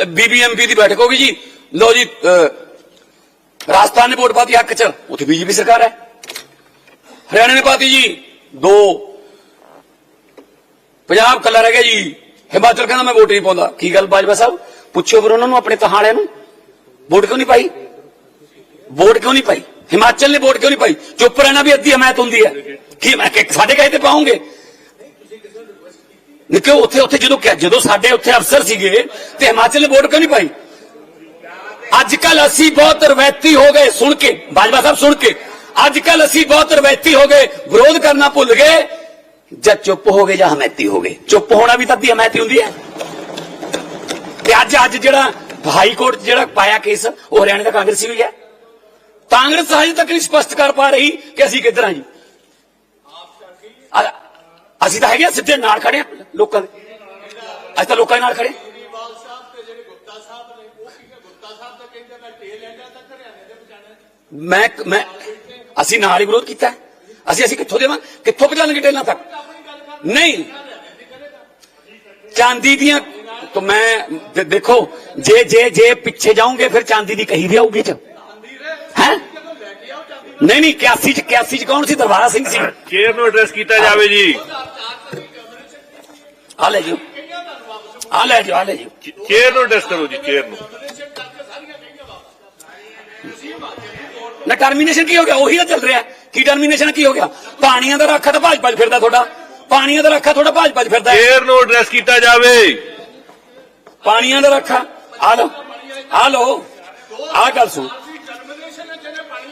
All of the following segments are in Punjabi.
ਬੀਬੀਐਮਪੀ ਦੀ ਬੈਠਕ ਹੋਗੀ ਜੀ ਲੋ ਜੀ ਅਹ, ਰਾਜਸਥਾਨ ਨੇ ਵੋਟ ਪਾਤੀ ਹੱਕ ਚ ਉੱਥੇ ਬੀਜੇਪੀ ਸਰਕਾਰ ਹੈ ਹਰਿਆਣਾ ਨੇ ਪਾਤੀ ਜੀ ਦੋ ਪੰਜਾਬ ਕੱਲਾ ਰਹਿ ਗਿਆ ਜੀ ਹਿਮਾਚਲ ਕਹਿੰਦਾ ਮੈਂ ਵੋਟ ਨਹੀਂ ਪਾਉਂਦਾ ਕੀ ਗੱਲ ਬਾਜਵਾ ਸਾਹਿਬ ਪੁੱਛੋ ਫਿਰ ਉਹਨਾਂ ਨੂੰ ਆਪਣੇ ਤਹਾੜਿਆਂ ਨੂੰ ਵੋਟ ਕਿਉਂ ਨਹੀਂ ਪਾਈ ਵੋਟ ਕਿਉਂ ਨਹੀਂ ਪਾਈ ਹਿਮਾਚਲ ਨੇ ਵੋਟ ਕਿਉਂ ਨਹੀਂ ਪਾਈ ਚੁੱਪ ਰਹਿਣਾ ਵੀ ਅੱਧੀ ਹਮਾਇਤ ਹੁੰਦੀ ਹੈ ਕੀ ਮੈਂ ਕਿ ਸਾਡੇ ਕਹੇ ਤੇ ਪਾਉਂਗੇ ਨਿੱਕੇ ਉੱਥੇ ਉੱਥੇ ਜਦੋਂ ਜਦੋਂ ਸਾਡੇ ਉੱਥੇ ਅਫਸਰ ਸੀਗੇ ਤੇ ਹਿਮਾਚਲ ਨੇ ਵੋਟ ਕਿਉਂ ਨਹੀਂ ਪਾਈ? ਅੱਜ ਕੱਲ ਅਸੀਂ ਬਹੁਤ ਰਵੈਤੀ ਹੋ ਗਏ, ਸੁਣ ਕੇ, ਬਾਜਵਾ ਸਾਹਿਬ ਸੁਣ ਕੇ। ਅੱਜ ਕੱਲ ਅਸੀਂ ਬਹੁਤ ਰਵੈਤੀ ਹੋ ਗਏ, ਵਿਰੋਧ ਕਰਨਾ ਭੁੱਲ ਗਏ, ਜਾਂ ਚੁੱਪ ਹੋ ਗਏ ਜਾਂ ਹਮੈਤੀ ਹੋ ਗਏ। ਚੁੱਪ ਹੋਣਾ ਵੀ ਤਾਂ ਦੀ ਹਮੈਤੀ ਹੁੰਦੀ ਹੈ। ਤੇ ਅੱਜ ਅੱਜ ਜਿਹੜਾ ਹਾਈ ਕੋਰਟ ਜਿਹੜਾ ਪਾਇਆ ਕੇਸ, ਉਹ ਹਰਿਆਣੇ ਦਾ ਕਾਂਗਰਸੀ ਵੀ ਹੈ। ਕਾਂਗਰਸ ਹਜੇ ਤੱਕ ਨਹੀਂ ਸਪਸ਼ਟ ਕਰ ਪਾ ਰਹੀ ਕਿ ਅਸੀਂ ਕਿੱਧਰ ਹਾਂ ਜੀ। ਅਸੀਂ ਤਾਂ ਹੈਗੇ ਆ, ਸਿੱਧੇ ਨਾਲ ਖੜੇ ਹਾਂ ਲੋਕਾਂ ਦੇ। ਅਸੀਂ ਤਾਂ ਲੋਕਾਂ ਦੇ ਨਾਲ ਖੜੇ ਹਾਂ। ਕੇਜਰੀਵਾਲ ਸਾਹਿਬ ਤੇ ਜਿਹੜੇ ਗੁਪਤਾ ਸਾਹਿਬ ਨੇ ਉਹ ਕੀ ਗੁਪਤਾ ਸਾਹਿਬ ਤਾਂ ਕਹਿੰਦੇ ਮੈਂ ਟੇਲ ਐਂਡਾ ਤੱਕ ਹਰਿਆਣੇ ਦੇ ਪਹੁੰਚਾਣਾ ਮੈਂ ਮੈਂ ਅਸੀਂ ਨਾਲ ਹੀ ਵਿਰੋਧ ਕੀਤਾ। ਹੈ। ਅਸੀਂ ਅਸੀਂ ਕਿੱਥੋਂ ਦੇਵਾਂ? ਕਿੱਥੋਂ ਪਹੁੰਚਾਣਗੇ ਟੇਲਾਂ ਤੱਕ? ਨਹੀਂ। ਚਾਂਦੀ ਦੀਆਂ ਤਾਂ ਮੈਂ ਦੇ- ਦੇਖੋ ਜੇ ਜੇ ਜੇ ਪਿੱਛੇ ਜਾਓਗੇ ਫਿਰ ਚਾਂਦੀ ਦੀ ਕਹੀ ਵੀ ਆਊਗੀ ਚ। ਨਹੀਂ ਨਹੀਂ 81 ਚ 81 ਚ ਕੌਣ ਸੀ ਦਰਬਾਰਾ ਸਿੰਘ ਸੀ ਚੇਅਰ ਨੂੰ ਐਡਰੈਸ ਕੀਤਾ ਜਾਵੇ ਜੀ ਆ ਲੈ ਜਿਓ ਆ ਲੈ ਜਿਓ ਆ ਲੈ ਜਿਓ ਚੇਅਰ ਨੂੰ ਐਡਰੈਸ ਕਰੋ ਜੀ ਚੇਅਰ ਨੂੰ ਨਾ ਟਰਮੀਨੇਸ਼ਨ ਕੀ ਹੋ ਗਿਆ ਉਹੀ ਤਾਂ ਚੱਲ ਰਿਹਾ ਕੀ ਟਰਮੀਨੇਸ਼ਨ ਕੀ ਹੋ ਗਿਆ ਪਾਣੀਆਂ ਦਾ ਰੱਖਾ ਤਾਂ ਭਾਜ ਭੱਜ ਫਿਰਦਾ ਤੁਹਾਡਾ ਪਾਣੀਆਂ ਦਾ ਰੱਖਾ ਤੁਹਾਡਾ ਭਾਜ ਭੱਜ ਫਿਰਦਾ ਹੈ। ਚੇਅਰ ਨੂੰ ਐਡਰੈਸ ਕੀਤਾ ਜਾਵੇ ਪਾਣੀਆਂ ਦਾ ਰੱਖਾ ਆ ਲੋ ਆ ਲੋ ਆ ਗੱਲ ਸੁਣ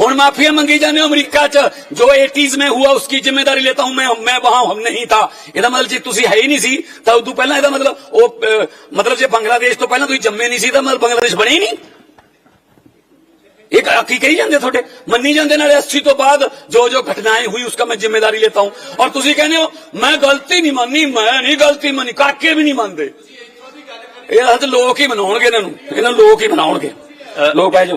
ਹੁਣ ਮਾਫੀਆ ਮੰਗੀ ਜਾਂਦੇ ਹੋ ਅਮਰੀਕਾ 'ਚ ਜੋ 80s ਮੈਂ ਹੁਆ ਉਸकी ਜ਼ਿੰਮੇਵਾਰੀ ਲੇਤਾ ਹੂੰ ਮੈਂ ਮੈਂ ਵਹਾਂ ਹਮ ਨਹੀਂ ਥਾ ਇਹਦਾ ਮਤਲਬ ਜੇ ਤੁਸੀਂ ਹੈ ਹੀ ਨਹੀਂ ਸੀ ਤਾਂ ਉਦੋਂ ਪਹਿਲਾਂ ਇਹਦਾ ਮਤਲਬ ਉਹ ਮਤਲਬ ਜੇ ਬੰਗਲਾਦੇਸ਼ ਤੋਂ ਪਹਿਲਾਂ ਤੁਸੀਂ ਜੰਮੇ ਨਹੀਂ ਸੀ ਤਾਂ ਮਤਲਬ ਬੰਗਲਾਦੇਸ਼ ਬਣੇ ਹੀ ਨਹੀਂ एक की कही जाते थोड़े मनी जाते ना अस्सी तो बाद जो जो घटनाएँ हुई उसका मैं ज़िम्मेदारी लेता हूँ और तुम कहने हो मैं गलती नहीं मानी मैं नहीं गलती मानी काके भी नहीं मानते ये लोग ही मना इन्होंने लोग ही मना लोग है जो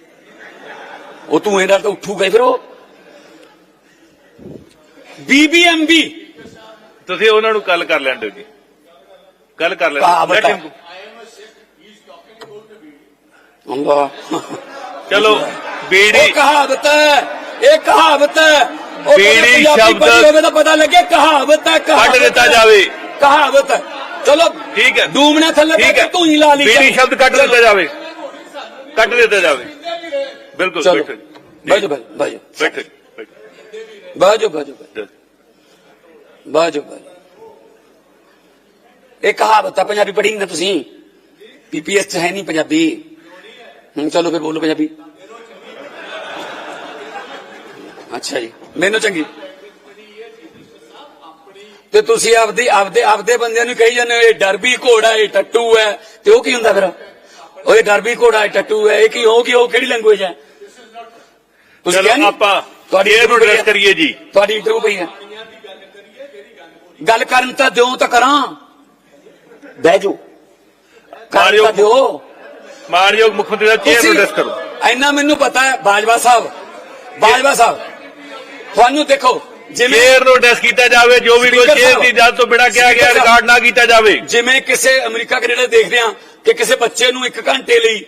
ਉਹ ਧੂਏ ਨਾਲ ਤਾਂ ਉੱਠੂਗਾ ਫਿਰ ਉਹ। ਬੀਬੀਐਮਬੀ ਤੁਸੀਂ ਉਹਨਾਂ ਨੂੰ ਕੱਲ ਕਰ ਲੈਂਦੇ ਜੀ। ਕੱਲ ਕਰ ਬਤਾ। ਅੱਲਾ ਚਲੋ ਇਹ ਬੀੜੀ ਕਹਾਵਤ ਹੈ ਇਹ ਕਹਾਵਤ ਬੀੜੀ ਸ਼ਬਦ- ਤਾਂ ਪਤਾ ਲੱਗੇ ਕਹਾਵਤ ਹੈ ਕਹਾਵਤ ਕੱਢ ਦਿੱਤਾ। ਜਾਵੇ। ਕਹਾਵਤ ਹੈ। ਚਲੋ ਠੀਕ ਹੈ। ਡੂਮਣੇ ਥੱਲੇ ਤੂੰ ਹੀ ਲਾ ਲਈ ਬੀੜੀ ਸ਼ਬਦ ਕੱਢ ਦਿੱਤਾ ਜਾਵੇ। ਕੱਢ ਦਿੱਤਾ ਜਾਵੇ। ਬਿਲਕੁਲ ਚਲੋ। ਬੈਠੋ ਬਾਜੋ ਬਾਜੋ ਬੈਠੋ ਬੈਠੋ। ਬਾਜੋ ਬਾਜੋ ਬਾਜੋ। ਬਾਜੋ ਇਹ ਕਹਾਵਤ ਹੈ ਪੰਜਾਬੀ ਪੜ੍ਹੀ ਨਾ ਤੁਸੀਂ। ਪੀਪੀਐਸ ਚ ਹੈ ਨਹੀਂ ਪੰਜਾਬੀ। ਹੁਣ ਚਲੋ ਫਿਰ ਬੋਲੋ ਪੰਜਾਬੀ। ਅੱਛਾ ਜੀ। ਮੈਨੂੰ ਚੰਗੀ। ਤੇ ਤੁਸੀਂ ਆਪਦੇ ਆਪਦੇ ਆਪਦੇ ਬੰਦਿਆਂ ਨੂੰ ਕਹੀ ਜਾਂਦੇ ਹੋ ਇਹ ਡਰਬੀ ਘੋੜਾ ਇਹ ਟੱਟੂ ਹੈ। ਤੇ ਉਹ ਕੀ ਹੁੰਦਾ ਫਿਰ? ਇਹ ਡਰਬੀ ਘੋੜਾ ਇਹ ਟੱਟੂ ਹੈ ਇਹ ਕੀ ਉਹ ਕੀ ਉਹ ਕਿਹੜੀ ਲੈਂਗੁਏਜ ਹੈ ਤੁਸੀਂ ਕਿਹਾ ਚਲੋ ਨੀ? ਆਪਾਂ ਤੁਹਾਡੀ ਚੇਅਰ ਨੂੰ interview ਐਡਰੈਸ ਪਈ ਹੈ। ਕਰੀਏ ਜੀ ਤੁਹਾਡੀ ਇੰਟਰਵਿਊ ਪਈ ਹੈ ਗੱਲ ਕਰਨ ਤਾਂ ਦਿਓ ਤਾਂ ਕਰਾਂ ਬਹਿ ਜਾਓ ਕਰਨ। ਤਾਂ ਦਿਓ ਮਾਨਯੋਗ ਮੁੱਖ ਮੰਤਰੀ ਦਾ ਚੇਅਰ ਨੂੰ ਕਰੋ ਇੰਨਾ ਮੈਨੂੰ ਪਤਾ ਹੈ ਬਾਜਵਾ ਸਾਹਿਬ ਬਾਜਵਾ ਸਾਹਿਬ ਤੁਹਾਨੂੰ ਦੇਖੋ ਜਿਵੇਂ ਚੇਅਰ ਨੂੰ ਐਡਰੈਸ ਕੀਤਾ ਜਾਵੇ ਜੋ ਵੀ ਕੋਈ ਚੇਅਰ। ਦੀ ਇਜਾਜ਼ਤ ਤੋਂ ਬਿਨਾਂ ਕਿਹਾ ਗਿਆ। ਰਿਕਾਰਡ ਨਾ ਕੀਤਾ ਜਾਵੇ ਜਿਵੇਂ ਕਿਸੇ ਅਮਰੀਕਾ ਕੈਨੇਡਾ ਦੇਖਦੇ ਆ ਕਿ ਕਿਸੇ ਬੱਚੇ ਨੂੰ 1 ਘੰਟੇ ਲਈ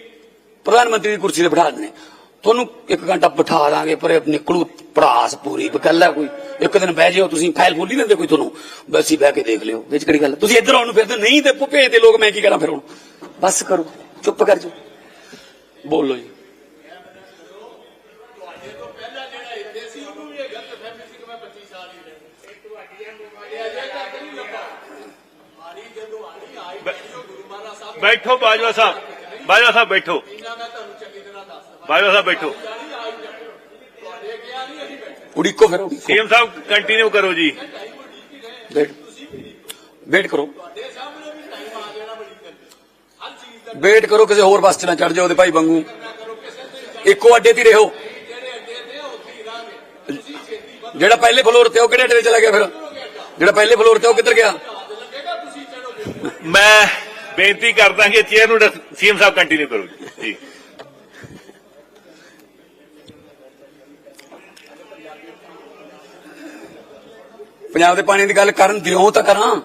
ਪ੍ਰਧਾਨ ਮੰਤਰੀ ਦੀ ਕੁਰਸੀ ਤੇ ਬਿਠਾ ਦਿੰਦੇ ਤੁਹਾਨੂੰ ਇੱਕ ਘੰਟਾ ਬਿਠਾ ਦਾਂਗੇ, ਪਰ ਨਿਕਲੂ ਪੜਾਸ ਪੂਰੀ, ਬਕੱਲਾ ਕੋਈ। ਇੱਕ ਦਿਨ ਬਹਿ ਜਿਓ, ਤੁਸੀਂ ਫਾਈਲ ਫੋਲੀ ਦਿੰਦੇ ਕੋਈ ਤੁਹਾਨੂੰ। ਬਸੀ ਬਹਿ ਕੇ ਦੇਖ ਲਿਓ, ਵਿੱਚ ਕਿਹੜੀ ਗੱਲ ਤੁਸੀਂ ਇੱਧਰ ਆਉਣ ਨੂੰ ਫਿਰਦੇ ਨਹੀਂ ਤੇ ਭੁਪੇ ਤੇ ਲੋਕ ਮੈਂ ਕੀ ਕਰਾਂ ਫਿਰ ਹੁਣ? ਬਸ ਕਰੋ, ਚੁੱਪ ਕਰ ਜਾਓ। ਬੋਲੋ ਜੀ। ਬੈਠੋ ਗੁਰੂ ਮਹਾਰਾਜ ਸਾਹਿਬ ਬੈਠੋ ਬਾਜਵਾ ਸਾਹਿਬ ਬਾਜਵਾ ਸਾਹਿਬ ਬੈਠੋ। ਇਹਨਾਂ ਮੈਂ ਤੁਹਾਨੂੰ ਚੰਗੀ ਤਰ੍ਹਾਂ ਦੱਸਦਾ ਬਾਜਵਾ ਸਾਹਿਬ ਬੈਠੋ। ਉਡੀਕੋ ਫਿਰ ਸੀਐਮ ਸਾਹਿਬ ਕੰਟੀਨਿਊ ਕਰੋ ਜੀ। ਵੇਟ ਵੇਟ ਕਰੋ। ਤੁਹਾਡੇ ਸਾਹਮਣੇ ਵੀ ਟਾਈਮ ਆ ਜਾਣਾ ਬੜੀ ਜਲਦੀ ਹਰ ਚੀਜ਼ ਦਾ ਵੇਟ ਕਰੋ ਕਿਸੇ ਹੋਰ ਬੱਸ 'ਚ ਨਾ ਚੜ ਜਾਓ ਉਹਦੇ ਭਾਈ ਵਾਂਗੂ। ਤੇ ਇੱਕੋ ਅੱਡੇ ਤੇ ਰਹੋ। ਜਿਹੜੇ ਤੇ ਪਹਿਲੇ ਫਲੋਰ ਤੇ ਉਹ ਕਿਹੜੇ ਅੱਡੇ ਤੇ ਚਲਾ ਗਿਆ ਫਿਰ? ਜਿਹੜਾ ਪਹਿਲੇ ਫਲੋਰ ਤੇ ਉਹ ਕਿੱਧਰ ਗਿਆ? ਮੈਂ ਬੇਨਤੀ ਕਰਦਾ ਕਿ ਚੇਅਰ ਨੂੰ ਸੀਐਮ ਸਾਹਿਬ ਕੰਟੀਨਿਊ ਕਰੋ ਜੀ। ਜੀ। ਪੰਜਾਬ ਦੇ ਪਾਣੀ ਦੀ ਗੱਲ ਕਰਨ ਦਿਓ ਤਾਂ ਕਰਾਂ।